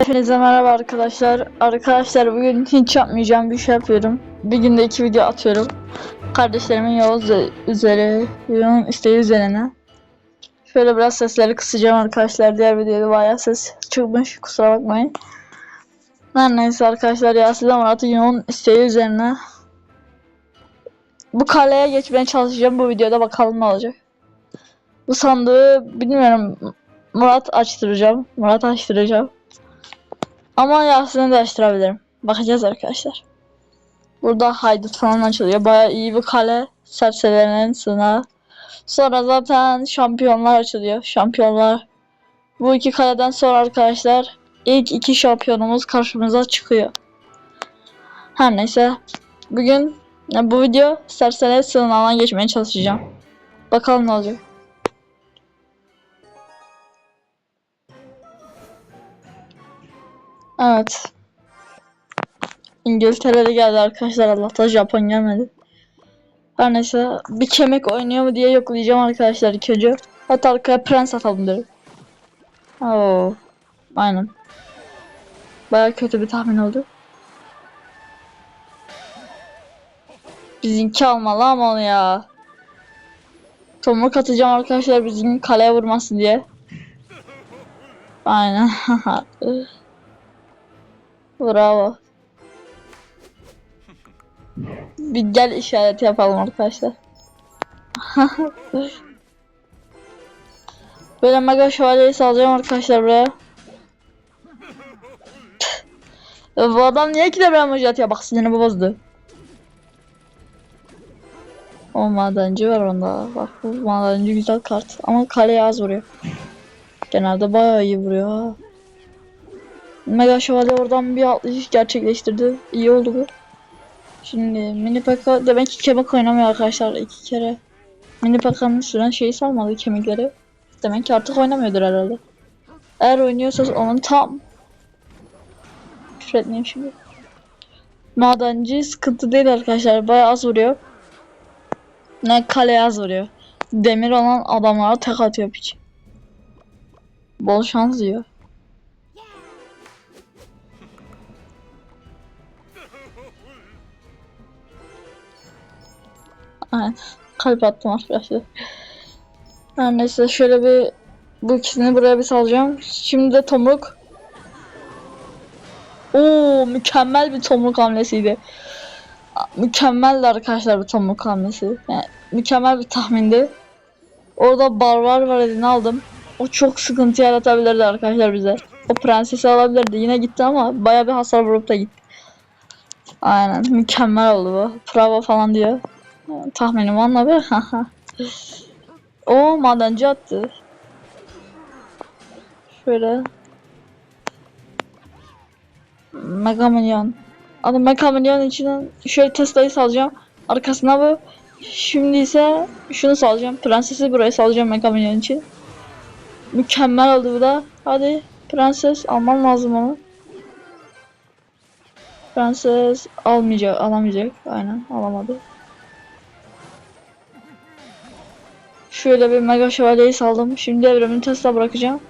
Hepinize merhaba arkadaşlar. Arkadaşlar bugün hiç yapmayacağım bir şey yapıyorum. Bir günde iki video atıyorum. Kardeşlerimin yol üze- üzeri, yolun isteği üzerine. Şöyle biraz sesleri kısacağım arkadaşlar. Diğer videoda bayağı ses çıkmış. Kusura bakmayın. Her neyse arkadaşlar Yasin Murat'ın yoğun isteği üzerine. Bu kaleye geçmeye çalışacağım bu videoda bakalım ne olacak. Bu sandığı bilmiyorum Murat açtıracağım. Murat açtıracağım. Ama Yasin'i de açtırabilirim. Bakacağız arkadaşlar. Burada haydut falan açılıyor. Baya iyi bir kale. Serserilerin sığınağı. Sonra zaten şampiyonlar açılıyor. Şampiyonlar. Bu iki kaleden sonra arkadaşlar ilk iki şampiyonumuz karşımıza çıkıyor. Her neyse. Bugün bu video serseri sığınağına geçmeye çalışacağım. Bakalım ne olacak. Evet. İngiltere'de geldi arkadaşlar. Allah'tan Japon gelmedi. Her neyse bir kemik oynuyor mu diye yoklayacağım arkadaşlar önce. Hatta arkaya prens atalım derim. Oo. Aynen. Baya kötü bir tahmin oldu. Bizimki almalı ama onu ya. Tomruk atacağım arkadaşlar bizim kaleye vurmasın diye. Aynen. Bravo. Bir gel işareti yapalım arkadaşlar. Böyle mega şövalyeyi salacağım arkadaşlar buraya. Ya Bu adam niye ki de bir emoji atıyor? Bak sinirimi bozdu. O madenci var onda. Bak bu madenci güzel kart. Ama kaleye az vuruyor. Genelde bayağı iyi vuruyor ha. Mega Şövalye oradan bir atlayış gerçekleştirdi. İyi oldu bu. Şimdi mini peka demek ki kemik oynamıyor arkadaşlar iki kere. Mini pekanın süren şeyi salmadı kemikleri. Demek ki artık oynamıyordur herhalde. Eğer oynuyorsa onun tam küfür etmeyeyim şimdi. Madenci sıkıntı değil arkadaşlar. Bayağı az vuruyor. Ne kaleye az vuruyor. Demir olan adamlara tek atıyor piç. Bol şans diyor. Aynen. Kalp attım arkadaşlar. Her neyse şöyle bir bu ikisini buraya bir salacağım. Şimdi de tomruk. Oo mükemmel bir tomruk hamlesiydi. Mükemmeldi arkadaşlar bu tomruk hamlesi. Yani mükemmel bir tahmindi. Orada barbar var elini aldım. O çok sıkıntı yaratabilirdi arkadaşlar bize. O prensesi alabilirdi. Yine gitti ama baya bir hasar vurup da gitti. Aynen mükemmel oldu bu. Bravo falan diyor. Tahminim anla be. o madenci attı. Şöyle. Mega Milyon. Adı Mega Milyon için şöyle Tesla'yı salacağım. Arkasına bu. Şimdi ise şunu salacağım. Prensesi buraya salacağım Mega Milyon için. Mükemmel oldu bu da. Hadi prenses alman lazım onu. Prenses almayacak, alamayacak. Aynen alamadı. Şöyle bir mega şövalyeyi saldım. Şimdi evrimin Tesla bırakacağım.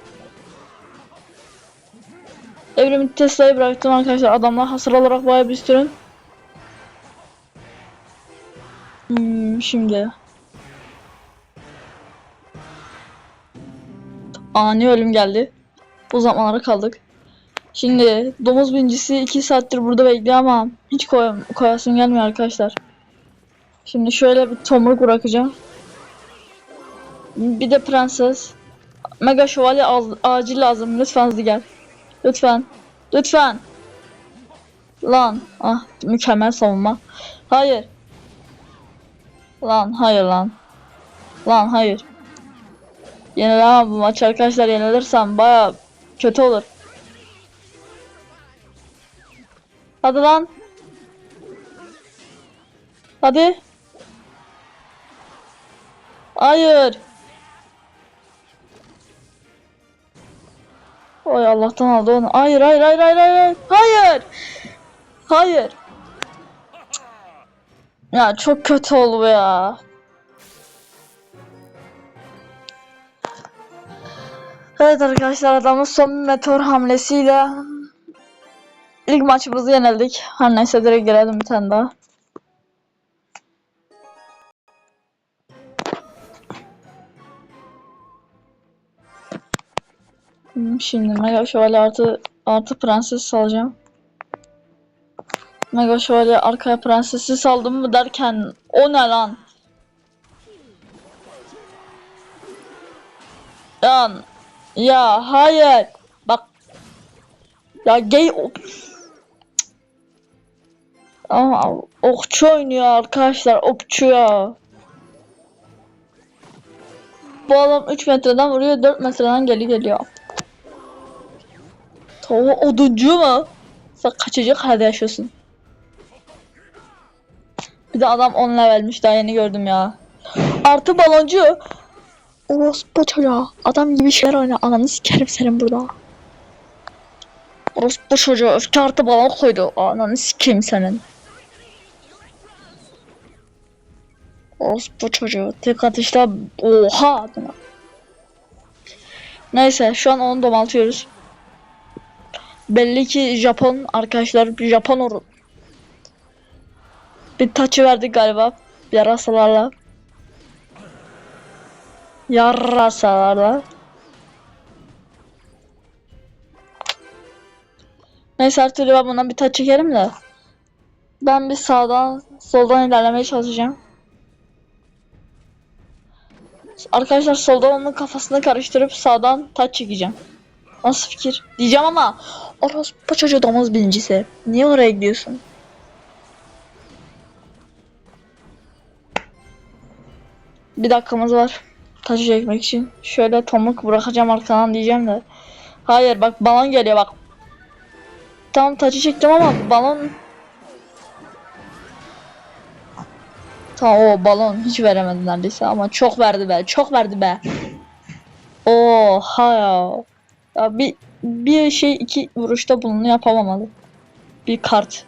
Evrimin Tesla'yı bıraktım arkadaşlar. Adamlar hasar olarak bayağı bir üstün. Hmm, şimdi. Ani ölüm geldi. Bu zamanlara kaldık. Şimdi domuz bincisi 2 saattir burada bekliyor ama hiç koy koyasım gelmiyor arkadaşlar. Şimdi şöyle bir tomruk bırakacağım. Bir de prenses. Mega şövalye acil lazım. Lütfen hızlı gel. Lütfen. Lütfen. Lan. Ah mükemmel savunma. Hayır. Lan hayır lan. Lan hayır. Yenilemem bu maç arkadaşlar yenilirsem baya kötü olur. Hadi lan. Hadi. Hayır. Oy Allah'tan aldı onu. Hayır hayır hayır hayır hayır. Hayır. Hayır. Ya çok kötü oldu ya. Evet arkadaşlar adamın son meteor hamlesiyle ilk maçımızı yenildik. Her neyse direkt girelim bir tane daha. Şimdi Mega Şövalye artı artı prenses salacağım. Mega Şövalye arkaya prensesi saldım mı derken o ne lan? Lan ya hayır bak ya gay Ama okçu oynuyor arkadaşlar okçu ya. Bu adam 3 metreden vuruyor 4 metreden geri geliyor. Tava oduncu mu? Sen kaçıcı halde yaşıyorsun. Bir de adam 10 levelmiş daha yeni gördüm ya. Artı baloncu. Orospu çocuğa. Adam gibi şeyler oyna. Ananı sikerim senin burada. Orospu çocuğu öfke artı balon koydu. Ananı sikeyim senin. Orospu çocuğu. Tek atışta oha adına. Neyse şu an onu domaltıyoruz. Belli ki Japon arkadaşlar Japon or bir taçı verdik galiba yarasalarla. Yarasalarla. Neyse her türlü ben bundan bir taç çekerim de. Ben bir sağdan soldan ilerlemeye çalışacağım. Arkadaşlar soldan onun kafasını karıştırıp sağdan taç çekeceğim. Nasıl fikir? Diyeceğim ama orospu çocuğu domuz birincisi. Niye oraya gidiyorsun? Bir dakikamız var. Taşı çekmek için. Şöyle tomuk bırakacağım arkadan diyeceğim de. Hayır bak balon geliyor bak. Tam taşı çektim ama balon... O balon hiç veremedi neredeyse ama çok verdi be. Çok verdi be. Oha ya. Ya bir bir şey iki vuruşta bunu yapamamalı. Bir kart.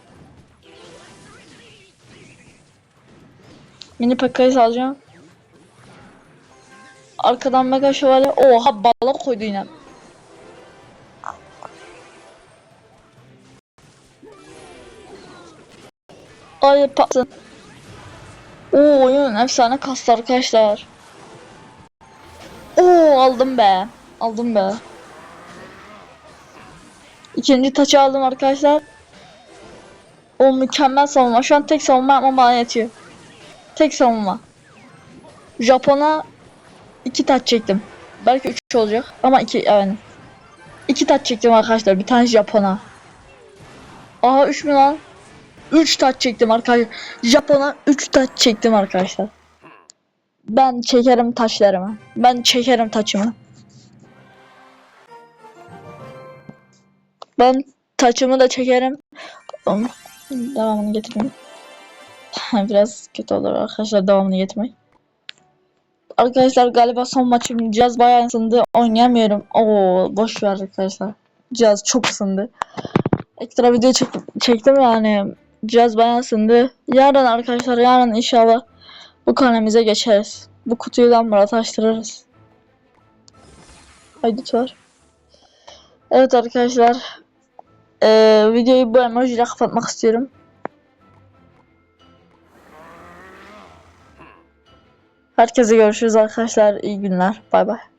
Mini Pekka'yı salacağım. Arkadan Mega Şövalye. Oha balon koydu yine. Hayır patlasın. Oo oyun efsane kastı arkadaşlar. Oo aldım be. Aldım be. İkinci taçı aldım arkadaşlar. O mükemmel savunma. Şu an tek savunma yapmam bana yetiyor. Tek savunma. Japon'a iki taç çektim. Belki üç olacak ama iki yani. İki taç çektim arkadaşlar. Bir tane Japon'a. Aha üç mü lan? Üç taç çektim arkadaşlar. Japon'a üç taç çektim arkadaşlar. Ben çekerim taşlarımı. Ben çekerim taçımı. Ben taçımı da çekerim. Devamını getirmeyeyim. Biraz kötü olur arkadaşlar devamını getirmeyin. Arkadaşlar galiba son maçım cihaz bayağı ısındı. Oynayamıyorum. Oo boş ver arkadaşlar. Cihaz çok ısındı. Ekstra video çek çektim yani. Cihaz bayağı ısındı. Yarın arkadaşlar yarın inşallah bu kanalimize geçeriz. Bu kutuyu da Murat'a açtırırız. Haydi var. Evet arkadaşlar. Ee, videoyu bu emojiyle kapatmak istiyorum. Herkese görüşürüz arkadaşlar. İyi günler. Bay bay.